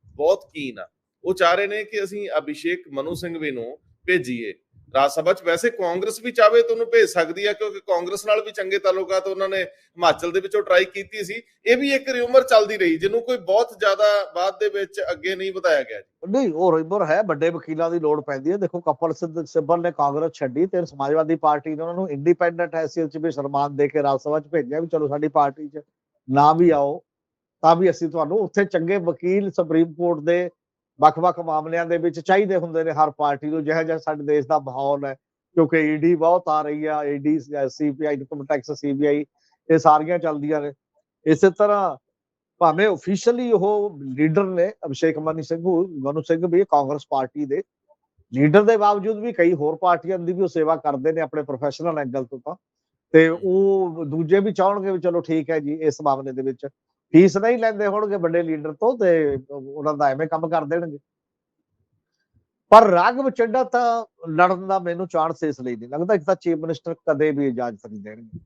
ਬਹੁਤ ਕੀਨ ਆ। ਉਹ ਚਾਹ ਰਹੇ ਨੇ ਕਿ ਅਸੀਂ ਅਭਿਸ਼ੇਕ ਮਨੂ ਸਿੰਘ ਵੀ ਨੂੰ ਭੇਜੀਏ। ਰਾਜ ਸਭਾ 'ਚ ਵੈਸੇ ਕਾਂਗਰਸ ਵੀ ਚਾਹਵੇ ਤਾਂ ਉਹਨੂੰ ਭੇਜ ਸਕਦੀ ਹੈ ਕਿਉਂਕਿ ਕਾਂਗਰਸ ਨਾਲ ਵੀ ਚੰਗੇ ਤਾਲੁਕਾਤ ਉਹਨਾਂ ਨੇ ਹਿਮਾਚਲ ਦੇ ਵਿੱਚੋਂ ਟਰਾਈ ਕੀਤੀ ਸੀ। ਇਹ ਵੀ ਇੱਕ ਰਿਊਮਰ ਚੱਲਦੀ ਰਹੀ, ਜਿਹਨੂੰ ਕੋਈ ਬਹੁਤ ਜ਼ਿਆਦਾ ਬਾਅਦ ਦੇ ਵਿੱਚ ਅੱਗੇ ਨਹੀਂ ਵਧਾਇਆ ਗਿਆ ਨਹੀਂ, ਉਹ ਰਿਮਰ ਹੈ, ਵੱਡੇ ਵਕੀਲਾਂ ਦੀ ਲੋੜ ਪੈਂਦੀ ਹੈ। ਦੇਖੋ, ਕਪਲ ਸਿੱਬਲ ਨੇ ਕਾਂਗਰਸ ਛੱਡੀ ਤੇ ਸਮਾਜਵਾਦੀ ਪਾਰਟੀ ਨੇ ਉਹਨਾਂ ਨੂੰ ਇੰਡੀਪੈਂਡੈਂਟ ਹੈਸੀਅਤ 'ਚ ਵੀ ਸਨਮਾਨ ਦੇ ਕੇ ਰਾਜ ਸਭਾ 'ਚ ਭੇਜਿਆ ਵੀ ਚਲੋ ਸਾਡੀ ਪਾਰਟੀ 'ਚ ਨਾ ਵੀ ਆਓ, ਤਾਂ ਵੀ ਅਸੀਂ ਤੁਹਾਨੂੰ ਉੱਥੇ ਚੰਗੇ ਵਕੀਲ ਸੁਪਰੀਮ ਕੋਰਟ ਦੇ ਵੱਖ-ਵੱਖ ਮਾਮਲਿਆਂ ਦੇ ਵਿੱਚ ਚਾਹੀਦੇ ਹੁੰਦੇ ਨੇ, ਹਰ ਪਾਰਟੀ ਨੂੰ ਜਿਹੋ ਜਿਹਾ ਸਾਡੇ ਦੇਸ਼ ਦਾ ਮਾਹੌਲ ਹੈ, ਕਿਉਂਕਿ ਈਡੀ ਬਹੁਤ ਆ ਰਹੀ ਆ ED CPI income tax CBI ਇਹ ਸਾਰੀਆਂ ਚੱਲਦੀਆਂ ਨੇ। ਇਸੇ ਤਰ੍ਹਾਂ ਭਾਵੇਂ ਅਫੀਸ਼ੀਅਲੀ ਉਹ ਲੀਡਰ ਨੇ, ਅਭਿਸ਼ੇਕ ਮਨੀ ਸਿੰਘ ਮਨੂ ਸਿੰਘ ਵੀ, ਕਾਂਗਰਸ ਪਾਰਟੀ ਦੇ। ਲੀਡਰ ਦੇ ਬਾਵਜੂਦ ਵੀ ਕਈ ਹੋਰ ਪਾਰਟੀਆਂ ਦੀ ਵੀ ਉਹ ਸੇਵਾ ਕਰਦੇ ਨੇ ਆਪਣੇ ਪ੍ਰੋਫੈਸ਼ਨਲ ਐਂਗਲ ਤੋਂ ਤਾਂ। ਤੇ ਉਹ ਦੂਜੇ ਵੀ ਚਾਹਣਗੇ ਵੀ ਚਲੋ ਠੀਕ ਹੈ ਜੀ, ਇਸ ਮਾਮਲੇ ਦੇ ਵਿੱਚ ਫੀਸ ਨਹੀਂ ਲੈਂਦੇ ਹੋਣਗੇ ਵੱਡੇ ਲੀਡਰ ਤੋਂ ਤੇ ਉਹਨਾਂ ਦਾ ਐਵੇਂ ਕੰਮ ਕਰ ਦੇਣਗੇ। ਪਰ ਰਾਘਵ ਚੱਡਾ ਤਾਂ ਲੜਨ ਦਾ ਮੈਨੂੰ ਚਾਂਸ ਇਸ ਲਈ ਨਹੀਂ ਲੱਗਦਾ ਇੱਕ ਤਾਂ ਚੀਫ ਮਿਨਿਸਟਰ ਕਦੇ ਵੀ ਇਜਾਜ਼ਤ ਨਹੀਂ ਦੇਣਗੇ।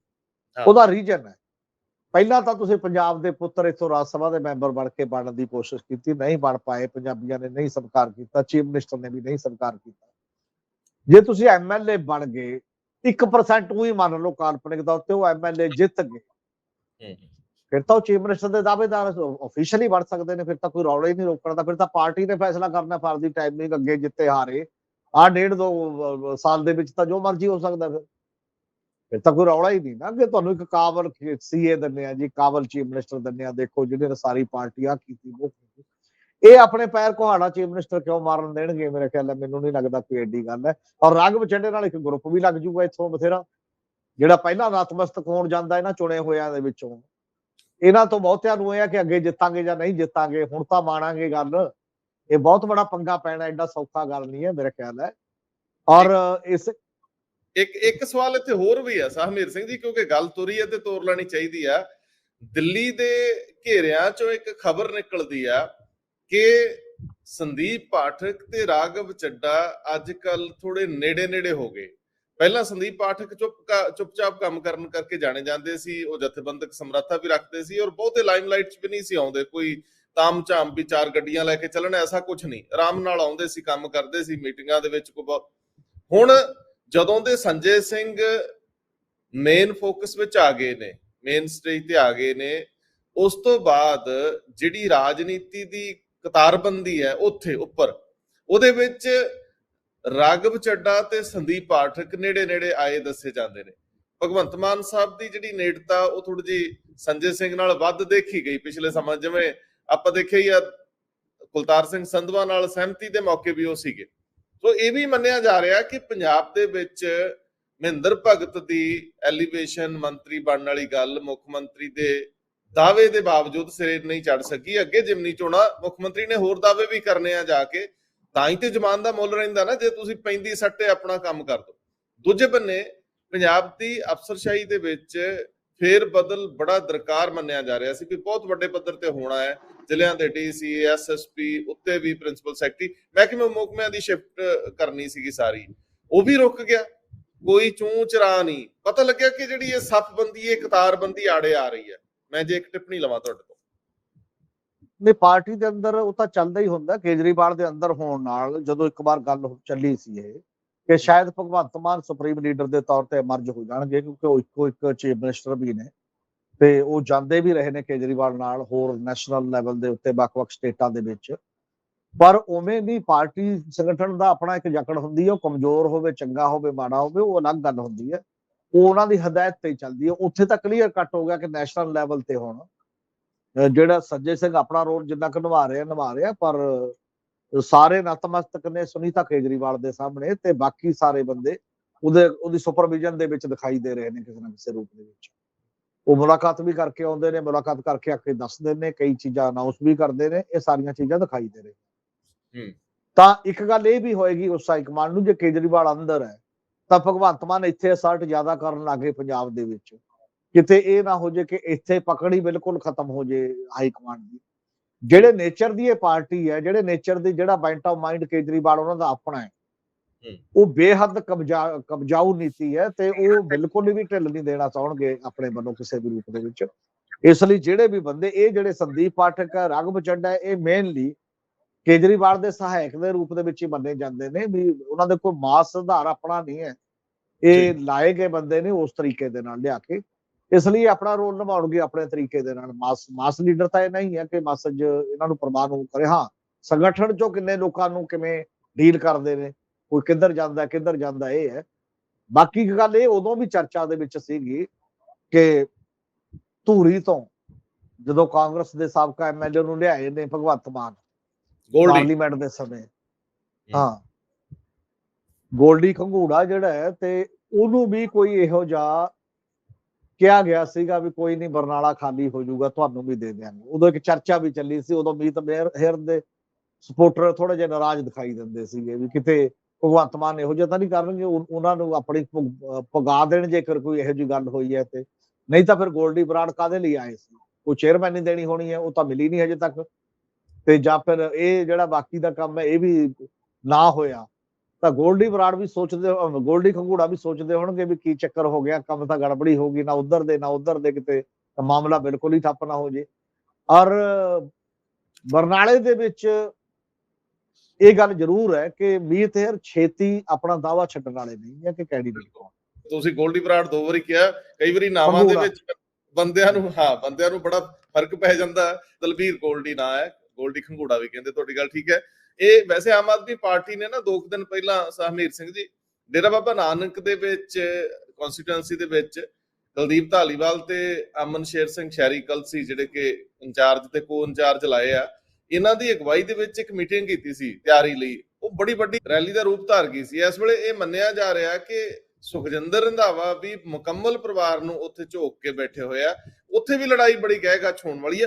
ਉਹਦਾ ਰੀਜਨ ਹੈ। ਪਹਿਲਾਂ ਤਾਂ ਤੁਸੀਂ ਪੰਜਾਬ ਦੇ ਪੁੱਤਰ ਇੱਥੋਂ ਰਾਜ ਸਭਾ ਦੇ ਮੈਂਬਰ ਬਣ ਕੇ ਬਣਨ ਦੀ ਕੋਸ਼ਿਸ਼ ਕੀਤੀ ਨਹੀਂ ਬਣ ਪਾਏ ਪੰਜਾਬੀਆਂ ਨੇ ਨਹੀਂ ਸਵੀਕਾਰ ਕੀਤਾ ਚੀਫ ਮਿਨਿਸਟਰ ਨੇ ਵੀ ਨਹੀਂ ਸਵੀਕਾਰ ਕੀਤਾ। ਜੇ ਤੁਸੀਂ ਐਮਐਲਏ ਬਣ ਗਏ 1% ਉਹੀ ਮੰਨ ਲਓ ਕਾਲਪਨਿਕ ਤੌਰ ਤੇ ਉਹ ਐਮਐਲਏ ਜਿੱਤ ਗਏ। ਫਿਰ ਤਾਂ ਉਹ ਚੀਫ ਮਿਨਿਸਟਰ ਦੇ ਦਾਅਵੇਦਾਰ ਅਫੀਸ਼ੀਅਲੀ ਬਣ ਸਕਦੇ ਨੇ, ਫਿਰ ਤਾਂ ਕੋਈ ਰੌਲਾ ਹੀ ਨਹੀਂ ਰੋਕਣ ਦਾ ਫਿਰ ਤਾਂ ਪਾਰਟੀ ਨੇ ਫੈਸਲਾ ਕਰਨਾ ਫਰਜ਼ੀ ਟਾਈਮਿੰਗ ਅੱਗੇ ਜਿੱਤੇ ਹਾਰੇ। ਆ ਡੇਢ ਦੋ ਸਾਲ ਦੇ ਵਿੱਚ ਤਾਂ ਜੋ ਮਰਜ਼ੀ ਹੋ ਸਕਦਾ ਫਿਰ। ਫਿਰ ਤਾਂ ਕੋਈ ਰੌਲਾ ਹੀ ਨਹੀਂ ਨਾ ਕਿ ਤੁਹਾਨੂੰ ਇੱਕ ਕਾਬਲ ਸੀਏ ਦਿੰਦੇ ਆ ਜੀ ਕਾਬਲ ਚੀਫ ਮਿਨਿਸਟਰ ਦਿੰਦੇ ਆ, ਦੇਖੋ ਜਿਹਨੇ ਸਾਰੀ ਪਾਰਟੀ ਆ ਕੀਤੀ ਉਹ ਇਹ ਆਪਣੇ ਪੈਰ ਕੁਹਾੜਾ ਚੀਫ ਮਿਨਿਸਟਰ ਕਿਉਂ ਮਾਰਨ ਦੇਣਗੇ, ਮੇਰੇ ਖਿਆਲ ਨਾਲ ਮੈਨੂੰ ਨਹੀਂ ਲੱਗਦਾ ਕੋਈ ਐਡੀ ਗੱਲ ਹੈ। ਔਰ ਰਾਘਵ ਚੰਡੇ ਨਾਲ ਇੱਕ ਗਰੁੱਪ ਵੀ ਲੱਗ ਜੂਗਾ ਇੱਥੋਂ ਬਥੇਰਾ, ਜਿਹੜਾ ਪਹਿਲਾਂ ਨਤਮਸਤਕ ਹੋਣ ਜਾਂਦਾ ਇਹਨਾਂ ਚੁਣੇ ਹੋਇਆਂ ਦੇ ਵਿੱਚੋਂ। ਇਹਨਾਂ ਤੋਂ ਬਹੁਤਿਆਂ ਨੂੰ ਇਹ ਆ ਕਿ ਅੱਗੇ ਜਿੱਤਾਂਗੇ ਜਾਂ ਨਹੀਂ ਜਿੱਤਾਂਗੇ, ਹੁਣ ਤਾਂ ਮਾਣਾਂਗੇ ਗੱਲ। ਇਹ ਬਹੁਤ ਬੜਾ ਪੰਗਾ ਪੈਣਾ, ਐਡਾ ਸੌਖਾ ਗੱਲ ਨਹੀਂ ਹੈ ਮੇਰੇ ਖਿਆਲ ਹੈ। ਔਰ ਇਸ ਇੱਕ ਇੱਕ ਸਵਾਲ ਇੱਥੇ ਹੋਰ ਵੀ ਆ, ਸਾਹਮੀਰ ਸਿੰਘ ਜੀ, ਕਿਉਂਕਿ ਗੱਲ ਤੁਰੀ ਹੈ ਤੇ ਤੋਰ ਲੈਣੀ ਚਾਹੀਦੀ ਆ। ਦਿੱਲੀ ਦੇ ਘੇਰਿਆਂ ਚੋਂ ਇੱਕ ਖਬਰ ਨਿਕਲਦੀ ਆ ਕਿ ਸੰਦੀਪ ਪਾਠਕ ਤੇ ਰਾਘਵ ਚੱਡਾ ਅੱਜ ਕੱਲ ਥੋੜੇ ਨੇੜੇ ਨੇੜੇ ਹੋ ਗਏ। ਪਹਿਲਾਂ ਸੰਦੀਪ ਪਾਠਕ ਚੁੱਪ ਚੁੱਪਚਾਪ ਕੰਮ ਕਰਨ ਕਰਕੇ ਜਾਣੇ ਜਾਂਦੇ ਸੀ, ਉਹ ਜਥੇਬੰਦਕ ਸਮਰੱਥਾ ਵੀ ਰੱਖਦੇ ਸੀ ਔਰ ਬਹੁਤੇ ਲਾਈਮਲਾਈਟ 'ਚ ਵੀ ਨਹੀਂ ਸੀ ਆਉਂਦੇ, ਕੋਈ ਤਾਮ ਵੀ ਚਾਰ ਗੱਡੀਆਂ ਲੈ ਕੇ ਚੱਲਣ, ਐਸਾ ਕੁਝ ਨਹੀਂ। ਆਰਾਮ ਨਾਲ ਆਉਂਦੇ ਸੀ, ਕੰਮ ਕਰਦੇ ਸੀ, ਮੀਟਿੰਗਾਂ ਦੇ ਵਿੱਚ ਕੋਈ ਹੁਣ ਜਦੋਂ ਦੇ ਸੰਜੇ ਸਿੰਘ ਮੇਨ ਫੋਕਸ ਵਿੱਚ ਆ ਗਏ ਨੇ ਮੇਨ ਸਟੇਜ ਤੇ ਆ ਗਏ ਨੇ, ਉਸ ਤੋਂ ਬਾਅਦ ਜਿਹੜੀ ਰਾਜਨੀਤੀ ਦੀ ਕਤਾਰਬੰਦੀ ਹੈ, ਉੱਥੇ, ਉੱਪਰ, ਉਹਦੇ ਵਿੱਚ ਰਾਗਵ ਚੱਡਾ ਤੇ ਸੰਦੀਪ ਪਾਠਕ ਨੇੜੇ ਨੇੜੇ ਆਏ ਦੱਸੇ ਜਾਂਦੇ ਨੇ। ਭਗਵੰਤ ਮਾਨ ਸਾਹਿਬ ਦੀ ਜਿਹੜੀ ਨੇੜਤਾ, ਉਹ ਥੋੜੀ ਜੀ ਸੰਜੇ ਸਿੰਘ ਨਾਲ ਵੱਧ ਦੇਖੀ ਗਈ ਪਿਛਲੇ ਸਮਾਂ, ਜਿਵੇਂ ਆਪਾਂ ਦੇਖਿਆ ਹੀ ਆ, ਕੁਲਤਾਰ ਸਿੰਘ ਸੰਧਵਾ ਨਾਲ ਸਹਿਮਤੀ ਦੇ ਮੌਕੇ ਵੀ ਉਹ ਸੀਗੇ। ਸੋ ਇਹ ਵੀ ਮੰਨਿਆ ਜਾ ਰਿਹਾ ਕਿ ਪੰਜਾਬ ਦੇ ਵਿੱਚ ਮਹਿੰਦਰ ਭਗਤ ਦੀ ਐਲੀਵੇਸ਼ਨ ਮੰਤਰੀ ਬਣਨ ਵਾਲੀ ਗੱਲ, ਮੁੱਖ ਮੰਤਰੀ ਦੇ ਦਾਅਵੇ ਦੇ ਬਾਵਜੂਦ ਸਿਰੇ ਨਹੀਂ ਚੜ ਸਕੀ। ਅੱਗੇ ਜਿਮਨੀ ਚੋਣਾ ਮੁੱਖ ਮੰਤਰੀ ਨੇ ਹੋਰ ਦਾਅਵੇ ਵੀ ਕਰਨੇ ਆ ਜਾ ਕੇ। ਤਾਂ ਹੀ ਤੇ ਜ਼ਮਾਨ ਦਾ ਮੁੱਲ ਰਹਿੰਦਾ ਨਾ, ਜੇ ਤੁਸੀਂ ਪੈਂਦੀ ਸੱਟੇ ਆਪਣਾ ਕੰਮ ਕਰ ਦੋ। ਦੂਜੇ ਬੰਨੇ, ਪੰਜਾਬ ਦੀ ਅਫਸਰਸ਼ਾਹੀ ਦੇ ਵਿੱਚ ਫੇਰ ਬਦਲ ਬੜਾ ਦਰਕਾਰ ਮੰਨਿਆ ਜਾ ਰਿਹਾ ਸੀ ਕਿ ਬਹੁਤ ਵੱਡੇ ਪੱਧਰ ਤੇ ਹੋਣਾ ਹੈ। ਜ਼ਿਲ੍ਹਿਆਂ ਦੇ ਡੀਸੀ ਐਸਐਸਪੀ ਉੱਤੇ ਵੀ ਪ੍ਰਿੰਸੀਪਲ ਸੈਕਟਰੀ, ਮਹਿਕਮੇ ਮੁਕਮਿਆਂ ਦੀ ਸ਼ਿਫਟ ਕਰਨੀ ਸੀਗੀ ਸਾਰੀ। ਉਹ ਵੀ ਰੁਕ ਗਿਆ। ਕੋਈ ਚੂੰ ਚਰਾ ਨਹੀਂ। ਪਤਾ ਲੱਗਿਆ ਕਿ ਜਿਹੜੀ ਇਹ ਸੱਫਬੰਦੀ, ਇਹ ਕਤਾਰਬੰਦੀ ਆੜੇ ਆ ਰਹੀ ਹੈ। ਮੈਂ ਜੇ ਇੱਕ ਟਿੱਪਣੀ ਲਵਾਂ ਤੁਹਾਡੇ ਤੋਂ। ਨਹੀਂ, ਪਾਰਟੀ ਦੇ ਅੰਦਰ ਉਹ ਤਾਂ ਚੱਲਦਾ ਹੀ ਹੁੰਦਾ, ਕੇਜਰੀਵਾਲ ਦੇ ਅੰਦਰ ਹੋਣ ਨਾਲ ਜਦੋਂ ਇੱਕ ਵਾਰ ਗੱਲ ਚੱਲੀ ਸੀ ਇਹ, ਕਿ ਸ਼ਾਇਦ ਭਗਵੰਤ ਮਾਨ ਸੁਪਰੀਮ ਲੀਡਰ ਦੇ ਤੌਰ ਤੇ ਮਰਜ ਹੋ ਜਾਣਗੇ ਕਿਉਂਕਿ ਉਹ ਇੱਕੋ ਇੱਕ ਚੀਫ ਮਿਨਿਸਟਰ ਵੀ ਨੇ ਤੇ ਉਹ ਜਾਂਦੇ ਵੀ ਰਹੇ ਨੇ ਕੇਜਰੀਵਾਲ ਨਾਲ ਹੋਰ ਨੈਸ਼ਨਲ ਲੈਵਲ ਦੇ ਉੱਤੇ ਵੱਖ-ਵੱਖ ਸਟੇਟਾਂ ਦੇ ਵਿੱਚ। ਪਰ ਉਵੇਂ ਵੀ ਪਾਰਟੀ ਸੰਗਠਨ ਦਾ ਆਪਣਾ ਇੱਕ ਜਕੜ ਹੁੰਦੀ ਹੈ ਉਹ ਕਮਜ਼ੋਰ ਹੋਵੇ, ਚੰਗਾ ਹੋਵੇ, ਮਾੜਾ ਹੋਵੇ, ਉਹ ਅਲੱਗ ਗੱਲ ਹੁੰਦੀ ਹੈ ਉਹ ਉਹਨਾਂ ਦੀ ਹਦਾਇਤ ਤੇ ਹੀ ਚੱਲਦੀ ਹੈ ਉੱਥੇ ਤਾਂ ਕਲੀਅਰ ਕੱਟ ਹੋ ਗਿਆ ਕਿ ਨੈਸ਼ਨਲ ਲੈਵਲ ਤੇ ਹੁਣ। ਜਿਹੜਾ ਸੰਜੇ ਸਿੰਘ ਆਪਣਾ ਰੋਲ ਜਿੰਨਾ ਕੁ ਨਿਭਾ ਰਿਹਾ ਨਿਭਾ ਰਿਹਾ ਪਰ ਸਾਰੇ ਨਤਮਸਤਕ ਨੇ ਸੁਨੀਤਾ ਕੇਜਰੀਵਾਲ ਦੇ ਸਾਹਮਣੇ ਤੇ ਬਾਕੀ ਸਾਰੇ ਬੰਦੇ ਉਹਦੇ ਉਹਦੀ ਸੁਪਰਵਿਜ਼ਨ ਦੇ ਵਿੱਚ ਦਿਖਾਈ ਦੇ ਰਹੇ ਨੇ ਕਿਸੇ ਨਾ ਕਿਸੇ ਰੂਪ ਦੇ ਵਿੱਚ। ਉਹ ਮੁਲਾਕਾਤ ਵੀ ਕਰਕੇ ਆਉਂਦੇ ਨੇ ਮੁਲਾਕਾਤ ਕਰਕੇ ਆ ਕੇ ਦੱਸਦੇ ਨੇ ਕਈ ਚੀਜ਼ਾਂ ਅਨਾਉਂਸ ਵੀ ਕਰਦੇ ਨੇ ਇਹ ਸਾਰੀਆਂ ਚੀਜ਼ਾਂ ਦਿਖਾਈ ਦੇ ਰਹੀਆਂ। ਹੂੰ। ਤਾਂ ਇੱਕ ਗੱਲ ਇਹ ਵੀ ਹੋਏਗੀ ਉਸ ਹਾਈਕਮਾਂਡ ਨੂੰ ਜੇ ਕੇਜਰੀਵਾਲ ਅੰਦਰ ਹੈ ਤਾਂ ਭਗਵੰਤ ਮਾਨ ਇੱਥੇ ਅਸਰਟ ਜ਼ਿਆਦਾ ਕਰਨ ਲੱਗੇ ਪੰਜਾਬ ਦੇ ਵਿੱਚ। ਕਿਤੇ ਇਹ ਨਾ ਹੋ ਜੇ ਕਿ ਇੱਥੇ ਪਕੜ ਬਿਲਕੁਲ ਖਤਮ ਹੋ ਜੇ ਹਾਈ ਕਮਾਂਡ ਦੀ। ਜਿਹੜੇ ਨੇਚਰ ਦੀ ਇਹ ਪਾਰਟੀ ਹੈ ਜਿਹੜੇ ਨੇਚਰ ਦੀ ਜਿਹੜਾ ਬਾਇੰਟ ਆਫ ਮਾਈਂਡ ਕੇਜਰੀਵਾਲ ਉਹਨਾਂ ਦਾ ਆਪਣਾ ਹੈ। ਉਹ ਬੇਹੱਦ ਕਬਜ਼ਾ ਕਬਜ਼ਾਊ ਨੀਤੀ ਹੈ ਤੇ ਉਹ ਬਿਲਕੁਲ ਵੀ ਢਿੱਲ ਨਹੀਂ ਦੇਣਾ ਚਾਹਣਗੇ ਆਪਣੇ ਵੱਲੋਂ ਕਿਸੇ ਵੀ ਰੂਪ ਦੇ ਵਿੱਚ। ਇਸ ਲਈ ਜਿਹੜੇ ਵੀ ਬੰਦੇ ਇਹ ਜਿਹੜੇ ਸੰਦੀਪ ਪਾਠਕ ਹੈ ਰਾਘਵ ਚੱਡਾ ਇਹ ਮੇਨਲੀ ਕੇਜਰੀਵਾਲ ਦੇ ਸਹਾਇਕ ਦੇ ਰੂਪ ਦੇ ਵਿੱਚ ਹੀ ਮੰਨੇ ਜਾਂਦੇ ਨੇ ਵੀ ਉਹਨਾਂ ਦੇ ਕੋਈ ਮਾਸ ਆਧਾਰ ਆਪਣਾ ਨਹੀਂ ਹੈ। ਇਹ ਲਾਏ ਗਏ ਬੰਦੇ ਨੇ ਉਸ ਤਰੀਕੇ ਦੇ ਨਾਲ ਲਿਆ ਕੇ। ਇਸ ਲਈ ਆਪਣਾ ਰੋਲ ਨਿਭਾਉਣਗੇ ਆਪਣੇ ਤਰੀਕੇ ਦੇ ਨਾਲ। ਮਾਸ ਮਾਸ ਲੀਡਰ ਤਾਂ ਇਹ ਨਹੀਂ ਹੈ ਕਿ ਮੈਸੇਜ ਇਹਨਾਂ ਨੂੰ ਪ੍ਰਮਾਣ ਕਰੇ। ਹਾਂ ਸੰਗਠਨ ਚੋਂ ਕਿੰਨੇ ਲੋਕਾਂ ਨੂੰ ਕਿਵੇਂ ਡੀਲ ਕਰਦੇ ਨੇ? ਕੋਈ ਕਿੱਧਰ ਜਾਂਦਾ ਕਿੱਧਰ ਜਾਂਦਾ ਇਹ ਹੈ। ਬਾਕੀ ਗੱਲ ਇਹ ਉਦੋਂ ਵੀ ਚਰਚਾ ਦੇ ਵਿੱਚ ਸੀਗੀ ਕਿ ਧੂਰੀ ਤੋਂ ਜਦੋਂ ਕਾਂਗਰਸ ਦੇ ਸਾਬਕਾ ਐਮਐਲਏ ਨੂੰ ਲਿਆਏ ਨੇ ਭਗਵੰਤ ਮਾਨ ਗੋਲਡੀ। ਪਾਰਲੀਮੈਂਟ ਦੇ ਸਮੇਂ। ਹਾਂ। ਗੋਲਡੀ ਖੰਗੂੜਾ ਜਿਹੜਾ ਹੈ ਤੇ ਉਹਨੂੰ ਵੀ ਕੋਈ ਇਹੋ ਜਿਹਾ ਕਿਹਾ ਗਿਆ ਸੀਗਾ ਵੀ ਕੋਈ ਨਹੀਂ ਬਰਨਾਲਾ ਖਾਲੀ ਹੋ ਜਾਊਗਾ, ਤੁਹਾਨੂੰ ਵੀ ਦੇ ਦਿਆਂਗੇ। ਉਦੋਂ ਇੱਕ ਚਰਚਾ ਵੀ ਚੱਲੀ ਸੀ, ਉਦੋਂ ਮੀਤ ਹੇਰ ਦੇ ਸਪੋਰਟਰ ਥੋੜੇ ਜਿਹਾ ਨਾਰਾਜ਼ ਦਿਖਾਈ ਦਿੰਦੇ ਸੀਗੇ ਵੀ ਕਿਤੇ ਭਗਵੰਤ ਮਾਨ ਇਹੋ ਜਿਹਾ ਤਾਂ ਨਹੀਂ ਕਰਨਗੇ ਉਹਨਾਂ ਨੂੰ ਆਪਣੀ ਪਗਾ ਦੇਣ ਜੇਕਰ ਕੋਈ ਇਹੋ ਜਿਹੀ ਗੱਲ ਹੋਈ ਹੈ ਤੇ। ਨਹੀਂ ਤਾਂ ਫਿਰ ਗੋਲਡੀ ਬਰਾੜ ਕਾਦੇ ਲਈ ਆਏ ਸੀ? ਕੋਈ ਚੇਅਰਮੈਨ ਦੇਣੀ ਹੋਣੀ ਹੈ, ਉਹ ਤਾਂ ਮਿਲੀ ਨਹੀਂ ਹਜੇ ਤੱਕ। ਤੇ ਜਾਂ ਫਿਰ ਇਹ ਜਿਹੜਾ ਬਾਕੀ ਦਾ ਕੰਮ ਹੈ, ਇਹ ਵੀ ਨਾ ਹੋਇਆ। ਤਾਂ ਗੋਲਡੀ ਬਰਾੜ ਵੀ ਸੋਚਦੇ ਅਹ ਗੋਲਡੀ ਖੰਗੂੜਾ ਵੀ ਸੋਚਦੇ ਹੋਣਗੇ ਵੀ ਕੀ ਚੱਕਰ ਹੋ ਗਿਆ ਕੰਮ ਤਾਂ ਗੜਬੜੀ ਹੋ ਗਈ ਨਾ ਉਧਰ ਦੇ ਨਾ ਉਧਰ ਦੇ ਕਿਤੇ ਤਾਂ ਮਾਮਲਾ ਬਿਲਕੁਲ ਹੀ ਠੱਪ ਨਾ ਹੋ ਜੇ ਔਰ ਬਰਨਾਲੇ ਦੇ ਵਿੱਚ ਇਹ ਗੱਲ ਜ਼ਰੂਰ ਹੈ ਕਿ ਮੀਤ ਹੇਰ ਛੇਤੀ ਆਪਣਾ ਦਾਵਾ ਛੱਡਣ ਵਾਲੇ ਨਹੀਂ ਹੈ ਕਿ ਕੈਂਡੀਡੇਟ ਤੁਸੀਂ ਗੋਲਡੀ ਬਰਾੜ ਦੋ ਵਾਰੀ ਕਿਹਾ ਕਈ ਵਾਰੀ ਨਾਵਾਂ ਦੇ। ਵਿੱਚ ਬੰਦਿਆਂ ਨੂੰ ਹਾਂ ਬੰਦਿਆਂ ਨੂੰ ਬੜਾ ਫ਼ਰਕ ਪੈ ਜਾਂਦਾ। ਦਲਬੀਰ ਗੋਲਡੀ ਨਾਂ ਹੈ ਗੋਲਡੀ ਖੰਗੂੜਾ ਵੀ ਕਹਿੰਦੇ ਤੁਹਾਡੀ ਗੱਲ ਠੀਕ ਹੈ ਇਹ ਵੈਸੇ ਆਮ ਆਦਮੀ ਪਾਰਟੀ ਨੇ ਨਾ ਦੋ ਕੁ ਦਿਨ ਪਹਿਲਾਂ ਸਹਮੀਰ ਸਿੰਘ ਜੀ, ਡੇਰਾ ਬਾਬਾ ਨਾਨਕ ਦੇ ਵਿੱਚ ਕਨਸਟੀਟੂਐਂਸੀ ਦੇ ਵਿੱਚ ਕੁਲਦੀਪ ਢਾਲੀਵਾਲ ਤੇ ਅਮਨ ਸ਼ੇਰ ਸਿੰਘ ਸ਼ਹਿਰੀ ਕਲਸੀ ਜਿਹੜੇ ਕਿ ਇੰਚਾਰਜ ਤੇ ਕੋ ਇੰਚਾਰਜ ਲਾਏ ਆ। ਇਹਨਾਂ ਦੀ ਅਗਵਾਈ ਦੇ ਵਿੱਚ ਇੱਕ ਮੀਟਿੰਗ ਕੀਤੀ ਸੀ ਤਿਆਰੀ ਲਈ। ਉਹ ਬੜੀ ਵੱਡੀ ਰੈਲੀ ਦਾ ਰੂਪ ਧਾਰ ਗਈ ਸੀ। ਇਸ ਵੇਲੇ ਇਹ ਮੰਨਿਆ ਜਾ ਰਿਹਾ ਕਿ ਸੁਖਜਿੰਦਰ ਰੰਧਾਵਾ ਵੀ ਮੁਕੰਮਲ ਪਰਿਵਾਰ ਨੂੰ ਉੱਥੇ ਝੋਕ ਕੇ ਬੈਠੇ ਹੋਏ ਆ। ਉੱਥੇ ਵੀ ਲੜਾਈ ਬੜੀ ਗਹਿ ਗੱਚ ਹੋਣ ਵਾਲੀ ਹੈ